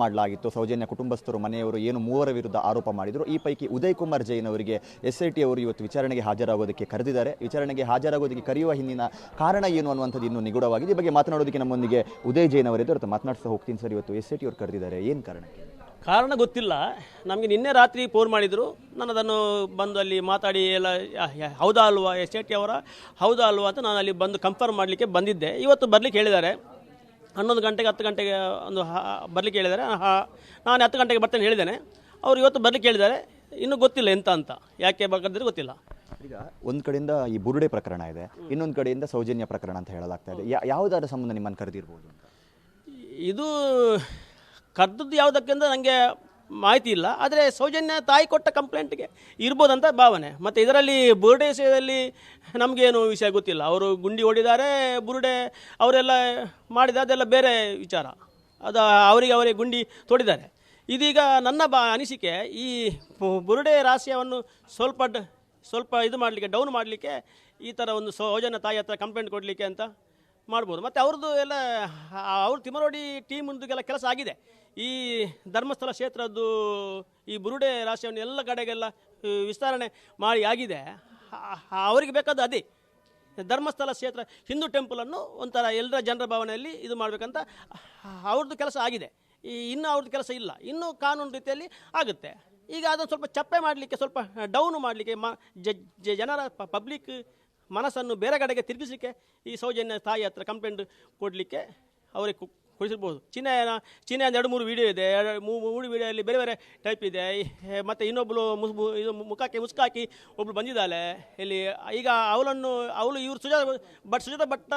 ಮಾಡಲಾಗಿತ್ತು. ಸೌಜನ್ಯ ಕುಟುಂಬಸ್ಥರು, ಮನೆಯವರು ಏನು ಮೂವರ ವಿರುದ್ಧ ಆರೋಪ ಮಾಡಿದರು. ಈ ಪೈಕಿ ಉದಯ್ ಕುಮಾರ್ ಜೈನ್ ಅವರಿಗೆ ಎಸ್ ಐ ಟಿ ಅವರು ಇವತ್ತು ವಿಚಾರಣೆಗೆ ಹಾಜರಾಗೋದಕ್ಕೆ ಕರೆದಿದ್ದಾರೆ. ವಿಚಾರಣೆಗೆ ಹಾಜರಾಗೋದಕ್ಕೆ ಕರೆಯುವ ಹಿಂದಿನ ಕಾರಣ ಏನು ಅನ್ನುವಂಥದ್ದು ಇನ್ನೂ ನಿಗೂಢವಾಗಿದೆ. ಈ ಬಗ್ಗೆ ಮಾತನಾಡೋದಕ್ಕೆ ನಮ್ಮೊಂದಿಗೆ ಉದಯ್ ಜೈನ್ ಅವರಿದ್ದು ಅವ್ರ ಮಾತನಾಡ್ತಾ ಹೋಗ್ತೀನಿ ಸರ್. ಇವತ್ತು ಎಸ್ ಐ ಟಿ ಅವರು ಕರೆದಿದ್ದಾರೆ. ಏನು ಕಾರಣಕ್ಕೆ ಕಾರಣ ಗೊತ್ತಿಲ್ಲ. ನಮಗೆ ನಿನ್ನೆ ರಾತ್ರಿ ಫೋನ್ ಮಾಡಿದರು. ನಾನು ಅದನ್ನು ಬಂದು ಅಲ್ಲಿ ಮಾತಾಡಿ ಎಲ್ಲ ಹೌದಾ ಅಲ್ವಾ ಎಸ್ ಐ ಟಿ ಅವರ? ಹೌದಾ ಅಲ್ವಾ ಅಂತ ನಾನು ಅಲ್ಲಿ ಬಂದು ಕನ್ಫರ್ಮ್ ಮಾಡಲಿಕ್ಕೆ ಬಂದಿದ್ದೆ. ಇವತ್ತು ಬರಲಿಕ್ಕೆ ಹೇಳಿದ್ದಾರೆ. ಹನ್ನೊಂದು ಗಂಟೆಗೆ ಹತ್ತು ಗಂಟೆಗೆ ಒಂದು ಬರಲಿಕ್ಕೆ ಹೇಳಿದ್ದಾರೆ. ಹಾ- ನಾನು ಹತ್ತು ಗಂಟೆಗೆ ಬರ್ತೇನೆ ಹೇಳಿದ್ದೇನೆ. ಅವರು ಇವತ್ತು ಬರಲಿಕ್ಕೆ ಹೇಳಿದ್ದಾರೆ. ಇನ್ನೂ ಗೊತ್ತಿಲ್ಲ ಎಂತ ಅಂತ. ಯಾಕೆ ಬರ್ಕಂದ್ರೆ ಗೊತ್ತಿಲ್ಲ. ಈಗ ಒಂದು ಕಡೆಯಿಂದ ಈ ಬುರುಡೆ ಪ್ರಕರಣ ಇದೆ. ಇನ್ನೊಂದು ಕಡೆಯಿಂದ ಸೌಜನ್ಯ ಪ್ರಕರಣ ಅಂತ ಹೇಳಲಾಗ್ತಾ ಇದೆ. ಯಾ- ಯಾವುದಾದ ಸಂಬಂಧ ನಿಮ್ಮನ್ನು ಕರೆದಿರ್ಬೋದು ಇದು ಕರೆದದ್ದು ಯಾವುದಕ್ಕೆ ಅಂತ ನನಗೆ ಮಾಹಿತಿ ಇಲ್ಲ. ಆದರೆ ಸೌಜನ್ಯ ತಾಯಿ ಕೊಟ್ಟ ಕಂಪ್ಲೇಂಟ್ಗೆ ಇರ್ಬೋದಂತ ಭಾವನೆ. ಮತ್ತು ಇದರಲ್ಲಿ ಬುರುಡೆ ವಿಷಯದಲ್ಲಿ ನಮಗೇನು ವಿಷಯ ಗೊತ್ತಿಲ್ಲ. ಅವರು ಗುಂಡಿ ಹೊಡಿದ್ದಾರೆ ಬುರುಡೆ ಅವರೆಲ್ಲ ಮಾಡಿದ ಅದೆಲ್ಲ ಬೇರೆ ವಿಚಾರ. ಅದು ಅವರಿಗೆ ಅವರಿಗೆ ಗುಂಡಿ ತೊಡಿದ್ದಾರೆ. ಇದೀಗ ನನ್ನ ಬಾ ಅನಿಸಿಕೆ ಈ ಬುರುಡೆ ರಾಶಿಯವನ್ನು ಸ್ವಲ್ಪ ಸ್ವಲ್ಪ ಇದು ಮಾಡಲಿಕ್ಕೆ ಡೌನ್ ಮಾಡಲಿಕ್ಕೆ ಈ ಥರ ಒಂದು ಸೌಜನ್ಯ ತಾಯಿ ಹತ್ರ ಕಂಪ್ಲೇಂಟ್ ಕೊಡಲಿಕ್ಕೆ ಅಂತ ಮಾಡ್ಬೋದು. ಮತ್ತು ಅವ್ರದ್ದು ಎಲ್ಲ ಅವ್ರ ತಿಮರೋಡಿ ಟೀಮ್ಗೆಲ್ಲ ಕೆಲಸ ಆಗಿದೆ. ಈ ಧರ್ಮಸ್ಥಳ ಕ್ಷೇತ್ರದ್ದು ಈ ಬುರುಡೆ ರಾಶಿಯನ್ನು ಎಲ್ಲ ಕಡೆಗೆಲ್ಲ ವಿಸ್ತರಣೆ ಮಾಡಿ ಆಗಿದೆ. ಅವರಿಗೆ ಬೇಕಾದ ಅದೇ ಧರ್ಮಸ್ಥಳ ಕ್ಷೇತ್ರ, ಹಿಂದೂ ಟೆಂಪಲನ್ನು ಒಂಥರ ಎಲ್ಲರ ಜನರ ಭಾವನೆಯಲ್ಲಿ ಇದು ಮಾಡಬೇಕಂತ ಅವ್ರದ್ದು ಕೆಲಸ ಆಗಿದೆ. ಈ, ಇನ್ನೂ ಅವ್ರದ್ದು ಕೆಲಸ ಇಲ್ಲ. ಇನ್ನೂ ಕಾನೂನು ರೀತಿಯಲ್ಲಿ ಆಗುತ್ತೆ. ಈಗ ಅದನ್ನು ಸ್ವಲ್ಪ ಚಪ್ಪೆ ಮಾಡಲಿಕ್ಕೆ, ಸ್ವಲ್ಪ ಡೌನ್ ಮಾಡಲಿಕ್ಕೆ, ಮ ಜನರ ಪಬ್ಲಿಕ್ ಮನಸ್ಸನ್ನು ಬೇರೆ ಕಡೆಗೆ ತಿರುಗಿಸಲಿಕ್ಕೆ ಈ ಸೌಜನ್ಯ ತಾಯಿ ಹತ್ರ ಕಂಪ್ಲೇಂಟ್ ಕೊಡಲಿಕ್ಕೆ ಅವರಿಗೆ ಕೊಡಿಸಿರ್ಬೋದು ಚಿನ್ನ ಚಿನ್ನ ಒಂದು ಎರಡು ಮೂರು ವಿಡಿಯೋ ಇದೆ. ಎರಡು ಮೂರು ವಿಡಿಯೋಲ್ಲಿ ಬೇರೆ ಬೇರೆ ಟೈಪ್ ಇದೆ. ಮತ್ತು ಇನ್ನೊಬ್ಬಳು ಮುಸ್ ಇದು ಮುಖಕ್ಕೆ ಮುಸ್ಕಾಕಿ ಒಬ್ಬಳು ಬಂದಿದ್ದಾಳೆ. ಇಲ್ಲಿ ಈಗ ಅವಳನ್ನು, ಅವಳು ಇವರು ಸುಜಾತ ಬಟ್ ಸುಜಾತ ಭಟ್ಟ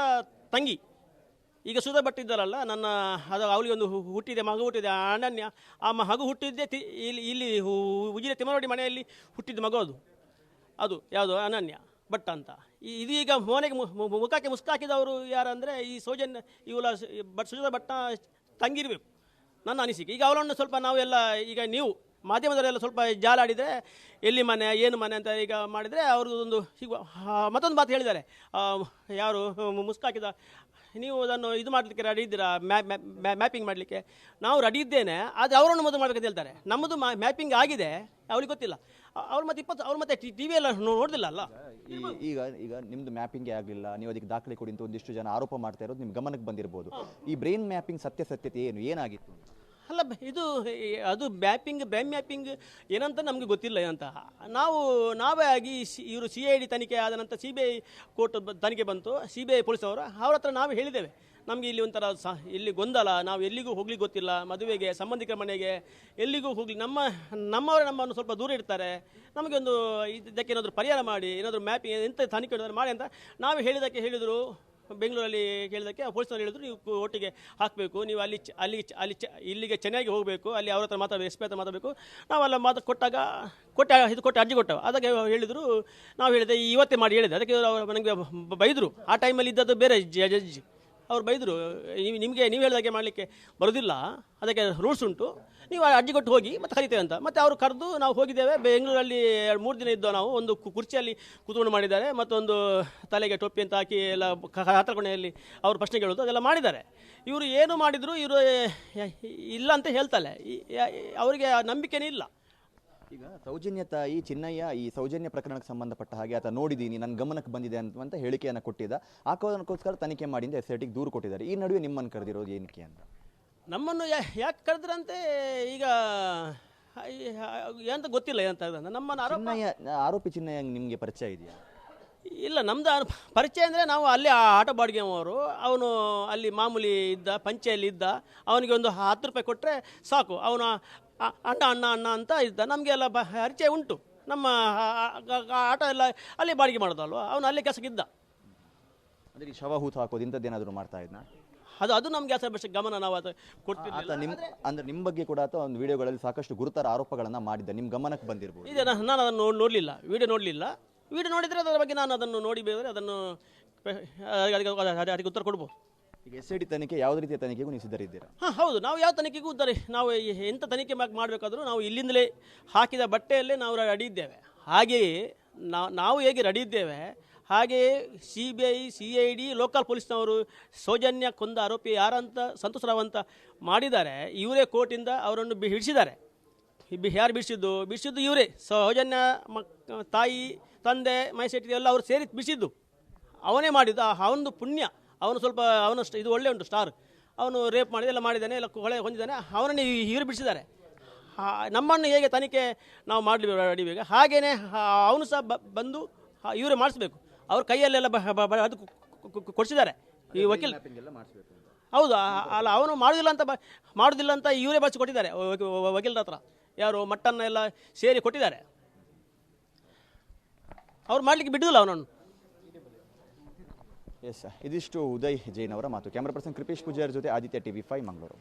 ತಂಗಿ. ಈಗ ಸುಧಾ ಭಟ್ ಇದ್ದಾರಲ್ಲ ನನ್ನ, ಅದು ಅವಳಿಗೆ ಒಂದು ಹುಟ್ಟಿದೆ, ಮಗು ಹುಟ್ಟಿದೆ ಅನನ್ಯ. ಆ ಮಗು ಹುಟ್ಟಿದ್ದೆ ತಿ- ಇಲ್ಲಿ ಇಲ್ಲಿ ಉಜಿರೆ ತಿಮ್ಮನೋಡಿ ಮನೆಯಲ್ಲಿ ಹುಟ್ಟಿದ ಮಗು ಅದು. ಅದು ಯಾವುದು? ಅನನ್ಯ ಭಟ್ ಅಂತ. ಇದೀಗ ಮೋನೆಗೆ ಮುಖಕ್ಕೆ ಮುಸ್ಕಾಕಿದವರು ಯಾರಂದರೆ ಈ ಸೋಜನ್ ಇವಳ ಬಟ್ ಸುಜಾತ ಭಟ್ಟ ತಂಗಿರಬೇಕು. ನನ್ನ ಅನಿಸಿಕೆ. ಈಗ ಅವಳನ್ನು ಸ್ವಲ್ಪ ನಾವು ಎಲ್ಲ, ಈಗ ನೀವು ಮಾಧ್ಯಮದವರೆಲ್ಲ ಸ್ವಲ್ಪ ಜಾಲಾಡಿದರೆ ಎಲ್ಲಿ ಮನೆ, ಏನು ಮನೆ ಅಂತ ಈಗ ಮಾಡಿದರೆ ಅವ್ರದ್ದು ಒಂದು ಮತ್ತೊಂದು ಮಾತು ಹೇಳಿದ್ದಾರೆ. ಯಾರು ಮುಸ್ಕಾಕಿದ ನೀವು ಅದನ್ನು ಇದು ಮಾಡಲಿಕ್ಕೆ ರೆಡಿ ಇದ್ದೀರಾ? ಮ್ಯಾಪಿಂಗ್ ಮಾಡಲಿಕ್ಕೆ? ನಾವು ರೆಡಿ ಇದ್ದೇನೆ ಆದರೆ ಅವರನ್ನು ಮೊದಲು ಮಾಡಬೇಕಂತ ಹೇಳ್ತಾರೆ. ನಮ್ಮದು ಮ್ಯಾಪಿಂಗ್ ಆಗಿದೆ ಅವ್ರಿಗೆ ಗೊತ್ತಿಲ್ಲ. ಅವ್ರು ಮತ್ತೆ ಇಪ್ಪತ್ತು ಅವ್ರು ಮತ್ತೆ ಟಿ ವಿ ಎಲ್ಲ ನೋಡಿದಿಲ್ಲ ಅಲ್ಲ? ಈಗ ಈಗ ನಿಮ್ದು ಮ್ಯಾಪಿಂಗೇ ಆಗಲಿಲ್ಲ ನೀವು ಅದಕ್ಕೆ ದಾಖಲೆ ಕೊಡಿ ಅಂತ ಒಂದಿಷ್ಟು ಜನ ಆರೋಪ ಮಾಡ್ತಾ ಇರೋದು ನಿಮ್ಮ ಗಮನಕ್ಕೆ ಬಂದಿರಬಹುದು ಈ ಬ್ರೈನ್ ಮ್ಯಾಪಿಂಗ್ ಸತ್ಯ ಸತ್ಯತೆ ಏನು? ಏನಾಗಿತ್ತು? ಅಲ್ಲ ಇದು ಅದು ಮ್ಯಾಪಿಂಗ್ ಬ್ರೈನ್ ಮ್ಯಾಪಿಂಗ್ ಏನಂತ ನಮಗೆ ಗೊತ್ತಿಲ್ಲ ಅಂತ ನಾವು, ನಾವೇ ಆಗಿ ಇವರು ಸಿ ಐ ಡಿ ತನಿಖೆ ಆದ ನಂತರ ಸಿ ಬಿ ಐ ಕೋರ್ಟ್ ತನಿಖೆ ಬಂತು. ಸಿ ಬಿ ಐ ಪೊಲೀಸವರು ಅವ್ರ ಹತ್ರ ನಾವು ಹೇಳಿದ್ದೇವೆ. ನಮಗೆ ಇಲ್ಲಿ ಒಂಥರ ಸ, ಇಲ್ಲಿ ಗೊಂದಲ, ನಾವು ಎಲ್ಲಿಗೂ ಹೋಗ್ಲಿಕ್ಕೆ ಗೊತ್ತಿಲ್ಲ. ಮದುವೆಗೆ, ಸಂಬಂಧಿಕರ ಮನೆಗೆ ಎಲ್ಲಿಗೂ ಹೋಗ್ಲಿ, ನಮ್ಮ, ನಮ್ಮವರೇ ನಮ್ಮನ್ನು ಸ್ವಲ್ಪ ದೂರ ಇಡ್ತಾರೆ. ನಮಗೆ ಒಂದು, ಇದಕ್ಕೆ ಏನಾದರೂ ಪರಿಹಾರ ಮಾಡಿ, ಏನಾದರೂ ಮ್ಯಾಪಿಂಗ್ ಎಂಥ ತನಿಖೆ ಮಾಡಿ ಅಂತ ನಾವು ಹೇಳಿದ್ದಕ್ಕೆ ಹೇಳಿದರು. ಬೆಂಗಳೂರಲ್ಲಿ ಕೇಳಿದಕ್ಕೆ ಪೊಲೀಸ್ನವ್ರು ಹೇಳಿದ್ರು, ನೀವು ಒಟ್ಟಿಗೆ ಹಾಕಬೇಕು, ನೀವು ಅಲ್ಲಿ ಅಲ್ಲಿ ಅಲ್ಲಿ ಇಲ್ಲಿಗೆ ಚೆನ್ನಾಗಿ ಹೋಗಬೇಕು, ಅಲ್ಲಿ ಅವ್ರ ಹತ್ರ ಮಾತಾಡಬೇಕು ಎಸ್ ಪಿ ಹತ್ರ ಮಾತಾಡಬೇಕು ನಾವೆಲ್ಲ ಮಾತು ಕೊಟ್ಟಾಗ, ಕೊಟ್ಟ, ಇದು ಕೊಟ್ಟು ಅರ್ಜಿ ಕೊಟ್ಟವು. ಅದಕ್ಕೆ ಹೇಳಿದರು, ನಾವು ಹೇಳಿದೆ ಇವತ್ತೇ ಮಾಡಿ ಹೇಳಿದೆ. ಅದಕ್ಕೆ ಅವರು ನನಗೆ ಬೈದರು. ಆ ಟೈಮಲ್ಲಿ ಇದ್ದದ್ದು ಬೇರೆ ಜಡ್ಜ್. ಅವ್ರು ಬೈದರು ನೀವು, ನಿಮಗೆ, ನೀವು ಹೇಳಿದಾಗೆ ಮಾಡಲಿಕ್ಕೆ ಬರೋದಿಲ್ಲ, ಅದಕ್ಕೆ ರೂಲ್ಸ್ ಉಂಟು, ನೀವು ಅಡ್ಜಿ ಕೊಟ್ಟು ಹೋಗಿ ಮತ್ತೆ ಕರಿತೇವೆ ಅಂತ. ಮತ್ತೆ ಅವರು ಕರೆದು ನಾವು ಹೋಗಿದ್ದೇವೆ, ಬೆಂಗಳೂರಲ್ಲಿ ಎರಡು, ಮೂರು ದಿನ ಇದ್ದೋ ನಾವು ಒಂದು ಕುರ್ಚಿಯಲ್ಲಿ ಕೂತ್ಕೊಂಡು ಮಾಡಿದ್ದಾರೆ, ಮತ್ತೊಂದು ತಲೆಗೆ ಟೊಪ್ಪಿ ಅಂತ ಹಾಕಿ ಎಲ್ಲ ಹತ್ರ ಕೊನೆಯಲ್ಲಿ ಅವರು ಪ್ರಶ್ನೆ ಕೇಳೋದು, ಅದೆಲ್ಲ ಮಾಡಿದ್ದಾರೆ. ಇವರು ಏನು ಮಾಡಿದರೂ, ಇವರು ಇಲ್ಲ ಅಂತ ಹೇಳ್ತಾರೆ ಅವರಿಗೆ ನಂಬಿಕೆನೇ ಇಲ್ಲ. ಈಗ ಸೌಜನ್ಯ ತಾಯಿ ಚಿನ್ನಯ್ಯ ಈ ಸೌಜನ್ಯ ಪ್ರಕರಣಕ್ಕೆ ಸಂಬಂಧಪಟ್ಟ ಹಾಗೆ ಆತ ನೋಡಿದ್ದೀನಿ ನನ್ನ ಗಮನಕ್ಕೆ ಬಂದಿದೆ ಅಂತ ಹೇಳಿಕೆಯನ್ನು ಕೊಟ್ಟಿದ್ದ. ಆಕೋದಕ್ಕೋಸ್ಕರ ತನಿಖೆ ಮಾಡಿ ಅಂತ ಎಸ್ ಐ ದೂರು ಕೊಟ್ಟಿದ್ದಾರೆ. ಈ ನಡುವೆ ನಿಮ್ಮನ್ನು ಕರೆದಿರೋದು ಏನಕ್ಕೆ ಅಂತ? ನಮ್ಮನ್ನು ಯಾ- ಯಾಕೆ ಕರೆದ್ರಂತೆ? ಈಗ ಏನಂತ ಎಂತ ಗೊತ್ತಿಲ್ಲ ಅಂತ. ನಮ್ಮನ್ನು ಆರೋಪ ಚಿನ್ನಯ್ಯ ಆರೋಪಿ ಚಿನ್ನಯ್ಯ ನಿಮಗೆ ಪರಿಚಯ ಇದೆಯಾ? ಇಲ್ಲ ನಮ್ದು ಅನು- ಪರಿಚಯ ಅಂದರೆ ನಾವು ಅಲ್ಲಿ ಆ ಆಟೋ ಬಾಡಿಗೆ ಅವರು ಅವನು ಅಲ್ಲಿ ಮಾಮೂಲಿ ಇದ್ದ ಪಂಚೆಯಲ್ಲಿ ಇದ್ದ ಅವನಿಗೆ ಒಂದು ಹತ್ತು ರೂಪಾಯಿ ಕೊಟ್ಟರೆ ಸಾಕು. ಅವನು ಅಣ್ಣ ಅಣ್ಣ ಅಣ್ಣ ಅಂತ ಇದ್ದ. ನಮಗೆಲ್ಲ ಬ- ಪರಿಚಯ ಉಂಟು. ನಮ್ಮ ಆಟೋ ಎಲ್ಲ ಅಲ್ಲಿ ಬಾಡಿಗೆ ಮಾಡೋದಲ್ವ? ಅವನು ಅಲ್ಲಿ ಕೆಲಸಕ್ಕಿದ್ದ ಅದಕ್ಕೆ ಈ ಶವ ಹೂತು ಹಾಕೋದು ಇಂಥದ್ದೇನಾದರೂ ಮಾಡ್ತಾ ಇದ್ನ? ಅದು ಅದು ನಮಗೆ ಅಸಲ ಬಸ್ ಗಮನ ನಾವು ಅದು ಕೊಡ್ತೀವಿ ಆತ ನಿಮ್ ಅಂದ್ರೆ ನಿಮ್ಮ ಬಗ್ಗೆ ಕೂಡ ಅಥವಾ ಒಂದು ವಿಡಿಯೋಗಳಲ್ಲಿ ಸಾಕಷ್ಟು ಗುರುತರ ಆರೋಪಗಳನ್ನು ಮಾಡಿದ್ದ. ನಿಮ್ಮ ಗಮನಕ್ಕೆ ಬಂದಿರ್ಬೋದು. ಇದೆ ನಾನು ಅದನ್ನು ನೋಡ್- ನೋಡಲಿಲ್ಲ. ವಿಡಿಯೋ ನೋಡಲಿಲ್ಲ. ವಿಡಿಯೋ ನೋಡಿದರೆ ಅದರ ಬಗ್ಗೆ ನಾನು ಅದನ್ನು ನೋಡಿ ಬೇರೆ ಅದನ್ನು ಅದಕ್ಕೆ ಅದಕ್ಕೆ ಉತ್ತರ ಕೊಡ್ಬೋದು. ಎಸ್ ಐ ಟಿ ತನಿಖೆ ಯಾವುದೇ ರೀತಿಯ ತನಿಖೆಗೂ ನೀವು ಸಿದ್ಧರಿದ್ದೀರಾ? ಹಾಂ, ಹೌದು. ನಾವು ಯಾವ ತನಿಖೆಗೂ ಉದ್ದರೆ ನಾವು ಎಂಥ ತನಿಖೆ ಮಾಡ್- ಮಾಡಬೇಕಾದ್ರೂ ನಾವು ಇಲ್ಲಿಂದಲೇ ಹಾಕಿದ ಬಟ್ಟೆಯಲ್ಲೇ ನಾವು ರೆಡಿ ಇದ್ದೇವೆ. ಹಾಗೆಯೇ ನಾವು ಹೇಗೆ ರೆಡಿ ಇದ್ದೇವೆ? ಹಾಗೆಯೇ C B I, C I D, local ಪೊಲೀಸ್ನವರು ಸೌಜನ್ಯ ಕೊಂದ ಆರೋಪಿ ಯಾರಂತ, ಸಂತೋಷ್ ರಾವ್ ಅಂತ ಮಾಡಿದ್ದಾರೆ. ಇವರೇ ಕೋರ್ಟಿಂದ ಅವರನ್ನು ಬಿ, ಹಿಡಿಸಿದ್ದಾರೆ. ಯಾರು ಬಿಡಿಸಿದ್ದು? ಬಿಡಿಸಿದ್ದು ಇವರೇ. ಸೌಜನ್ಯ ಮಕ್, ತಾಯಿ, ತಂದೆ ಮೈಸೆಟ್ಟಿ ಎಲ್ಲ ಅವರು ಸೇರಿ ಬಿಡಿಸಿದ್ದು. ಅವನೇ ಮಾಡಿದ್ದು ಆ ಅವನದು ಪುಣ್ಯ. ಅವನು ಸ್ವಲ್ಪ ಅವನು ಇದು ಒಳ್ಳೆ ಉಂಟು ಸ್ಟಾರ್ ಅವನು ರೇಪ್ ಮಾಡಿದೆ ಎಲ್ಲ ಮಾಡಿದ್ದಾನೆ ಎಲ್ಲ ಕೊಳೆ ಹೊಂದಿದ್ದಾನೆ. ಅವನನ್ನು ಇವರು ಬಿಡಿಸಿದ್ದಾರೆ. ನಮ್ಮನ್ನು ಹೇಗೆ ತನಿಖೆ ನಾವು ಮಾಡಲಿ ಅಡಿಬೇಕು ಹಾಗೆಯೇ ಅವನು ಸಹ ಬಂದು ಇವರೇ ಮಾಡಿಸ್ಬೇಕು. ಅವ್ರ ಕೈಯಲ್ಲೆಲ್ಲ ಅದು ಕೊಡಿಸಿದ್ದಾರೆ. ಈ ವಕೀಲ್ ಹೌದು ಅಲ್ಲ ಅವನು ಮಾಡೋದಿಲ್ಲ ಅಂತ ಬ- ಮಾಡುದಿಲ್ಲ ಅಂತ ಇವರೇ ಬರೆಸಿ ಕೊಟ್ಟಿದ್ದಾರೆ ವಕೀಲರ ಹತ್ರ. ಯಾರು ಮಟ್ಟನ್ನ ಎಲ್ಲ ಸೇರಿ ಕೊಟ್ಟಿದ್ದಾರೆ. ಅವ್ರು ಮಾಡಲಿಕ್ಕೆ ಬಿಡೋದಿಲ್ಲ ಅವನನ್ನು. ಎಸ್ ಇದಿಷ್ಟು ಉದಯ್ ಜೈನ್ ಅವರ ಮಾತು. ಕ್ಯಾಮರಾ ಪರ್ಸನ್ ಕೃಪೇಶ್ ಪೂಜಾರಿ ಜೊತೆ ಆದಿತ್ಯ ಟಿವಿ ಫೈವ್ ಮಂಗಳೂರು